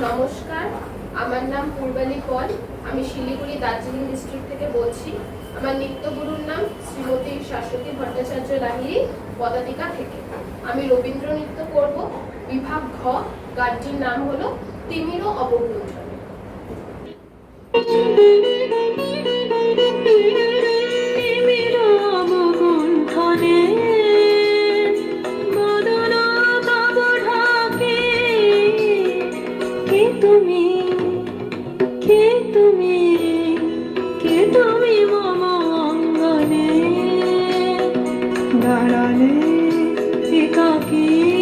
নমস্কার, আমার নাম পূর্বালী পল আমি শিলিগুড়ি দার্জিলিং ডিস্ট্রিক্ট থেকে বলছি। আমার নিত্য গুরুর নাম শ্রীমতী শাশ্বতী ভট্টাচার্য লাহিরি পদাতিকা থেকে। আমি রবীন্দ্র নৃত্য করব। বিভাগ ঘ, গানটির নাম হলো তিমিরও অবগুণ্ঠন তুমি? কে তুমি মম অঙ্গনে? দাঁড়ালে একাকী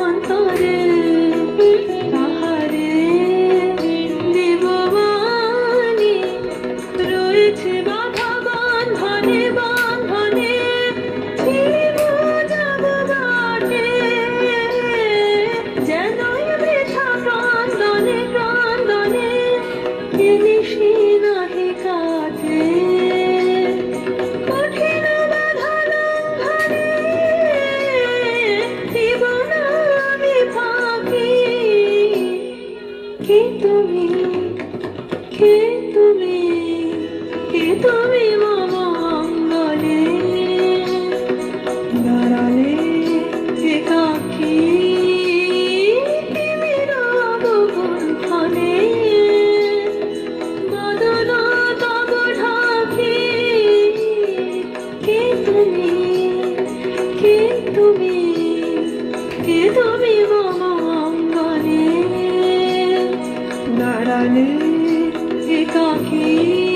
কে তুমি? কে তুমি? কে তুমি মঙ্গলে দাঁড়ালে যে কাকি তুমি? কে তুমি? মঙ্গল দাঁড়ালে একাকী